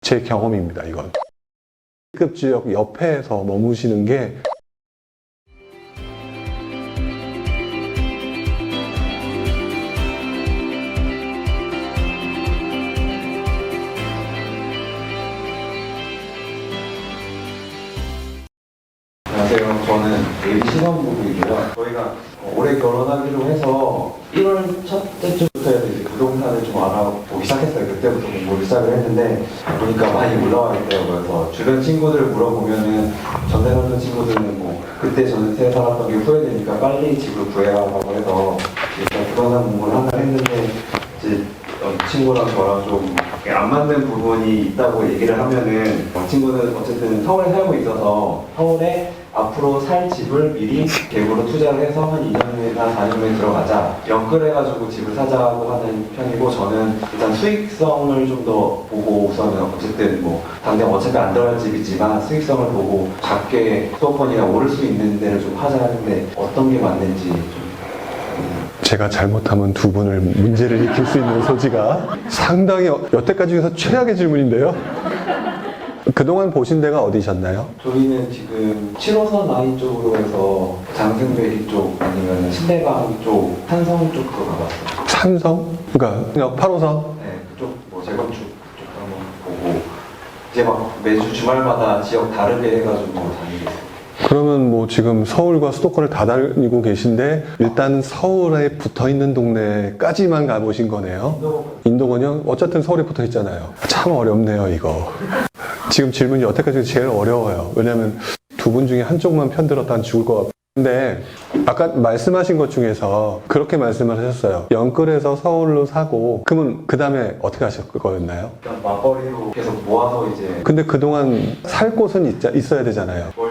제 경험입니다, 이건. 급 지역 옆에서 머무시는 게 안녕하세요. 저는 예비 신혼부부이고요. 저희가 올해 결혼하기로 해서 1월 첫째 주 부터 해서 이제 부동산을 좀 알아보기 시작했어요. 그때부터 공부를 시작을 했는데 보니까 많이 올라와 있대요. 그래서 주변 친구들 물어보면은 전세 살던 친구들은 뭐 그때 전세 살았던 게 후회되니까 빨리 집을 구해라고 해서 일단 부동산 공부를 한달 했는데 이제 어, 친구랑 저랑 좀 안 맞는 부분이 있다고 얘기를 하면은 어, 친구는 어쨌든 서울에 살고 있어서 서울에 앞으로 살 집을 미리 계획으로 투자를 해서 한 2년이나 4년 후에 들어가자 연끌해가지고 집을 사자고 하는 편이고 저는 일단 수익성을 좀 더 보고 우선은 어쨌든 뭐 당장 어차피 안 들어갈 집이지만 수익성을 보고 작게 수도권이나 오를 수 있는 데를 좀 하자 하는데 어떤 게 맞는지 좀 제가 잘못하면 두 분을 문제를 일으킬 수 있는 소지가 상당히 여- 여태까지 중에서 최악의 질문인데요. 그동안 보신 데가 어디셨나요? 저희는 지금 7호선 라인 쪽으로 해서 장승배리 쪽 아니면 신대강 쪽, 한성 쪽도 가봤어요. 산성? 그러니까 8호선? 네, 그쪽 뭐 재건축 쪽 한번 보고 이제 막 매주 주말마다 지역 다르게 해가지고 다니고 있어요. 그러면 뭐 지금 서울과 수도권을 다 다니고 계신데 일단 서울에 붙어 있는 동네까지만 가보신 거네요. 또 인도건요? 어쨌든 서울에 붙어 있잖아요. 참 어렵네요, 이거. 지금 질문이 여태까지 제일 어려워요. 왜냐면 두 분 중에 한쪽만 편들었다는 죽을 것 같아요. 근데 아까 말씀하신 것 중에서 그렇게 말씀을 하셨어요. 영끌에서 서울로 사고 그러면 그 다음에 어떻게 하실 거였나요? 일단 맞벌이로 계속 모아서 이제 근데 그동안 살 곳은 있, 있어야 되잖아요. 뭐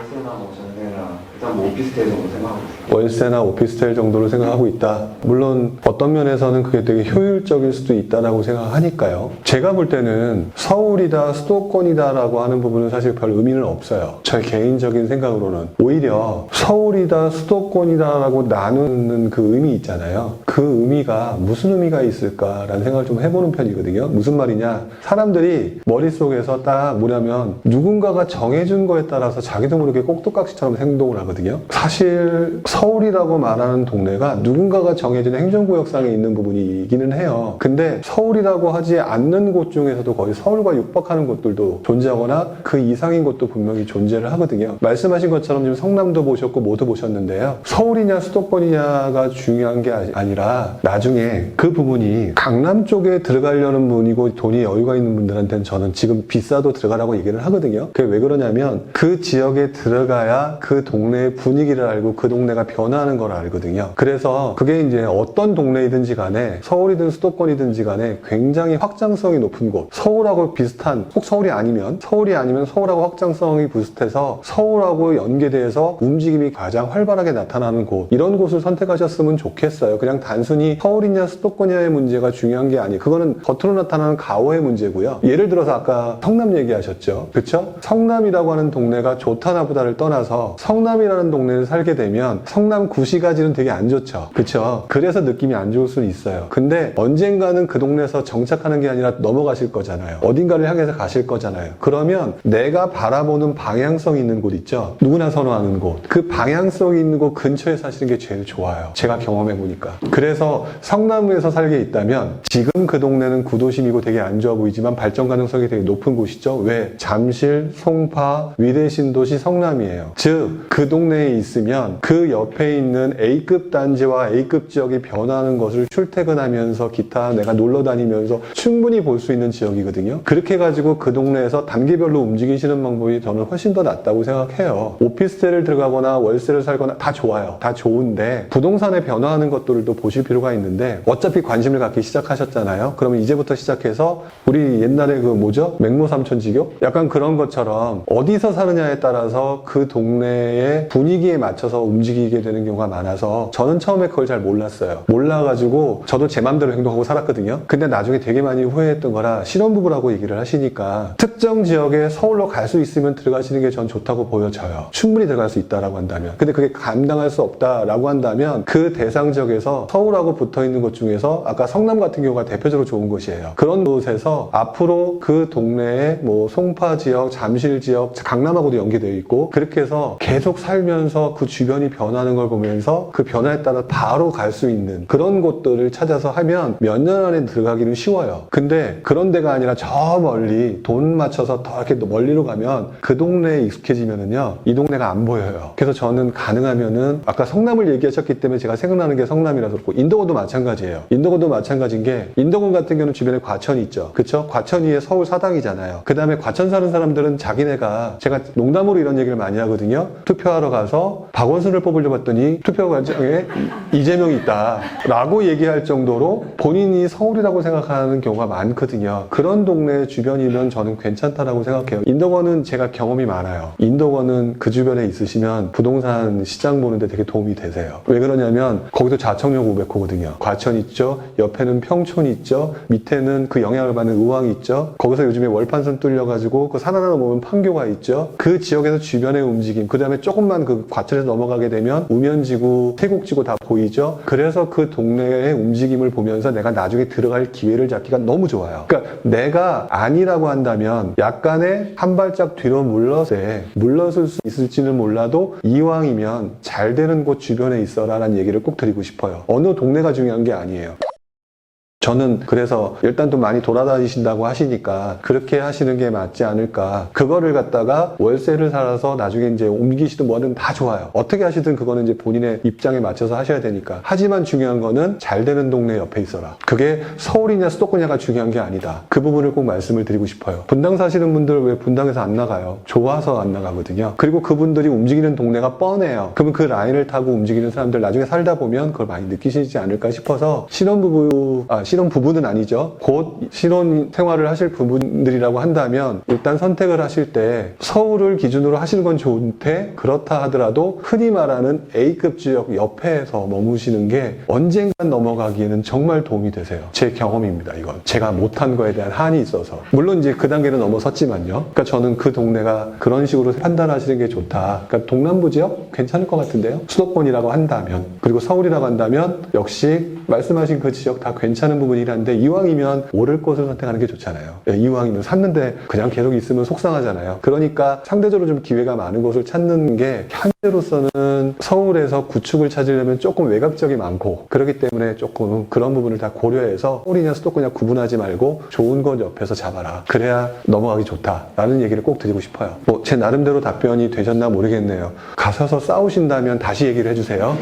뭐 오피스텔 정도 생각하고 있어요. 월세나 오피스텔 정도로 생각하고 있다. 물론 어떤 면에서는 그게 되게 효율적일 수도 있다라고 생각하니까요. 제가 볼 때는 서울이다 수도권이다라고 하는 부분은 사실 별 의미는 없어요. 제 개인적인 생각으로는 오히려 서울이다 수도권이다라고 나누는 그 의미 있잖아요. 그 의미가 무슨 의미가 있을까라는 생각을 좀 해보는 편이거든요. 무슨 말이냐? 사람들이 머릿속에서 딱 뭐냐면 누군가가 정해준 거에 따라서 자기도 모르게 꼭두각시처럼 행동을 하거든요. 사실 서울이라고 말하는 동네가 누군가가 정해진 행정구역상에 있는 부분이기는 해요. 근데 서울이라고 하지 않는 곳 중에서도 거의 서울과 육박하는 곳들도 존재하거나 그 이상인 곳도 분명히 존재를 하거든요. 말씀하신 것처럼 지금 성남도 보셨고 모두 보셨는데요. 서울이냐 수도권이냐가 중요한 게 아니- 아니라 나중에 그 부분이 강남 쪽에 들어가려는 분이고 돈이 여유가 있는 분들한테는 저는 지금 비싸도 들어가라고 얘기를 하거든요. 그게 왜 그러냐면 그 지역에 들어가야 그 동네 의 분위기를 알고 그 동네가 변화하는 걸 알거든요. 그래서 그게 이제 어떤 동네이든지 간에 서울이든 수도권이든지 간에 굉장히 확장성이 높은 곳. 서울하고 비슷한, 꼭 서울이 아니면, 서울이 아니면 서울하고 확장성이 비슷해서 서울하고 연계돼서 움직임이 가장 활발하게 나타나는 곳. 이런 곳을 선택하셨으면 좋겠어요. 그냥 단순히 서울이냐 수도권이냐의 문제가 중요한 게 아니에요. 그거는 겉으로 나타나는 가오의 문제고요. 예를 들어서 아까 성남 얘기하셨죠. 그쵸? 성남이라고 하는 동네가 좋다 나 보다를 떠나서 성남이라는 동네를 살게 되면 성남 구시가지는 되게 안 좋죠. 그쵸? 그래서 느낌이 안 좋을 수는 있어요. 근데 언젠가는 그 동네에서 정착하는 게 아니라 넘어가실 거잖아요. 어딘가를 향해서 가실 거잖아요. 그러면 내가 바라보는 방향성 있는 곳 있죠? 누구나 선호하는 곳. 그 방향성 있는 곳 근처에 사시는 게 제일 좋아요. 제가 경험해 보니까. 그래서 성남에서 살게 있다면 지금 그 동네는 구도심이고 되게 안 좋아 보이지만 발전 가능성이 되게 높은 곳이죠. 왜? 잠실, 송파, 위대 신도시 성남이에요. 즉, 그 동네 에 있으면 그 옆에 있는 A급 단지와 A급 지역이 변하는 것을 출퇴근하면서 기타 내가 놀러 다니면서 충분히 볼 수 있는 지역이거든요. 그렇게 해가지고 그 동네에서 단계별로 움직이시는 방법이 저는 훨씬 더 낫다고 생각해요. 오피스텔을 들어가거나 월세를 살거나 다 좋아요. 다 좋은데 부동산에 변화하는 것들도 보실 필요가 있는데 어차피 관심을 갖기 시작하셨잖아요. 그러면 이제부터 시작해서 우리 옛날에 그 뭐죠? 맹모 삼천지교? 약간 그런 것처럼 어디서 사느냐에 따라서 그 동네의 분위기에 맞춰서 움직이게 되는 경우가 많아서 저는 처음에 그걸 잘 몰랐어요. 몰라가지고 저도 제 맘대로 행동하고 살았거든요. 근데 나중에 되게 많이 후회했던 거라 신혼부부라고 얘기를 하시니까 특정 지역에 서울로 갈 수 있으면 들어가시는 게 전 좋다고 보여져요. 충분히 들어갈 수 있다라고 한다면. 근데 그게 감당할 수 없다라고 한다면 그 대상 지역에서 서울하고 붙어 있는 곳 중에서 아까 성남 같은 경우가 대표적으로 좋은 곳이에요. 그런 곳에서 앞으로 그 동네에 뭐 송파 지역, 잠실 지역, 강남하고도 연계되어 있고 그렇게 해서 계속 살면 서 그 주변이 변하는 걸 보면서 그 변화에 따라 바로 갈 수 있는 그런 곳들을 찾아서 하면 몇 년 안에 들어가기는 쉬워요. 근데 그런 데가 아니라 저 멀리 돈 맞춰서 더 이렇게 멀리로 가면 그 동네에 익숙해지면은요 이 동네가 안 보여요. 그래서 저는 가능하면은 아까 성남을 얘기하셨기 때문에 제가 생각나는 게 성남이라서 그렇고 인도권도 마찬가지예요. 인도권도 마찬가지인 게 인도권 같은 경우는 주변에 과천이 있죠. 그쵸? 과천 위에 서울 사당이잖아요. 그 다음에 과천 사는 사람들은 자기네가 제가 농담으로 이런 얘기를 많이 하거든요. 투표하러 가서 박원순을 뽑으려고 했더니 투표 과정에 이재명이 있다. 라고 얘기할 정도로 본인이 서울이라고 생각하는 경우가 많거든요. 그런 동네 주변이면 저는 괜찮다라고 생각해요. 인도권은 제가 경험이 많아요. 인도권은 그 주변에 있으시면 부동산 시장 보는데 되게 도움이 되세요. 왜 그러냐면 거기도 자청역 500호거든요. 과천 있죠. 옆에는 평촌 있죠. 밑에는 그 영향을 받는 의왕이 있죠. 거기서 요즘에 월판선 뚫려가지고 그 산 하나 넘으면 판교가 있죠. 그 지역에서 주변의 움직임. 그 다음에 조금만 그 과천에서 넘어가게 되면 우면지구, 태국지구 다 보이죠. 그래서 그 동네의 움직임을 보면서 내가 나중에 들어갈 기회를 잡기가 너무 좋아요. 그러니까 내가 아니라고 한다면 약간의 한 발짝 뒤로 물러세 물러설 수 있을지는 몰라도 이왕이면 잘 되는 곳 주변에 있어라라는 얘기를 꼭 드리고 싶어요. 어느 동네가 중요한 게 아니에요. 저는 그래서 일단 좀 많이 돌아다니신다고 하시니까 그렇게 하시는 게 맞지 않을까. 그거를 갖다가 월세를 살아서 나중에 이제 옮기시든 뭐든 다 좋아요. 어떻게 하시든 그거는 이제 본인의 입장에 맞춰서 하셔야 되니까. 하지만 중요한 거는 잘 되는 동네 옆에 있어라. 그게 서울이냐 수도권이냐가 중요한 게 아니다. 그 부분을 꼭 말씀을 드리고 싶어요. 분당 사시는 분들 왜 분당에서 안 나가요? 좋아서 안 나가거든요. 그리고 그분들이 움직이는 동네가 뻔해요. 그러면 그 라인을 타고 움직이는 사람들 나중에 살다 보면 그걸 많이 느끼시지 않을까 싶어서 신혼부부, 아, 신혼 부부는 아니죠. 곧 신혼 생활을 하실 부분들이라고 한다면 일단 선택을 하실 때 서울을 기준으로 하시는 건 좋은데 그렇다 하더라도 흔히 말하는 A급 지역 옆에서 머무시는 게 언젠간 넘어가기에는 정말 도움이 되세요. 제 경험입니다, 이건. 제가 못한 거에 대한 한이 있어서. 물론 이제 그 단계는 넘어섰지만요. 그러니까 저는 그 동네가 그런 식으로 판단하시는 게 좋다. 그러니까 동남부 지역 괜찮을 것 같은데요. 수도권이라고 한다면 그리고 서울이라고 한다면 역시 말씀하신 그 지역 다 괜찮은 부분이란데 이왕이면 오를 곳을 선택하는 게 좋잖아요. 예, 이왕이면 샀는데 그냥 계속 있으면 속상하잖아요. 그러니까 상대적으로 좀 기회가 많은 곳을 찾는 게 현재로서는 서울에서 구축을 찾으려면 조금 외곽적이 많고 그렇기 때문에 조금 그런 부분을 다 고려해서 서울이냐 수도권이냐 구분하지 말고 좋은 곳 옆에서 잡아라. 그래야 넘어가기 좋다라는 얘기를 꼭 드리고 싶어요. 뭐 제 나름대로 답변이 되셨나 모르겠네요. 가셔서 싸우신다면 다시 얘기를 해주세요.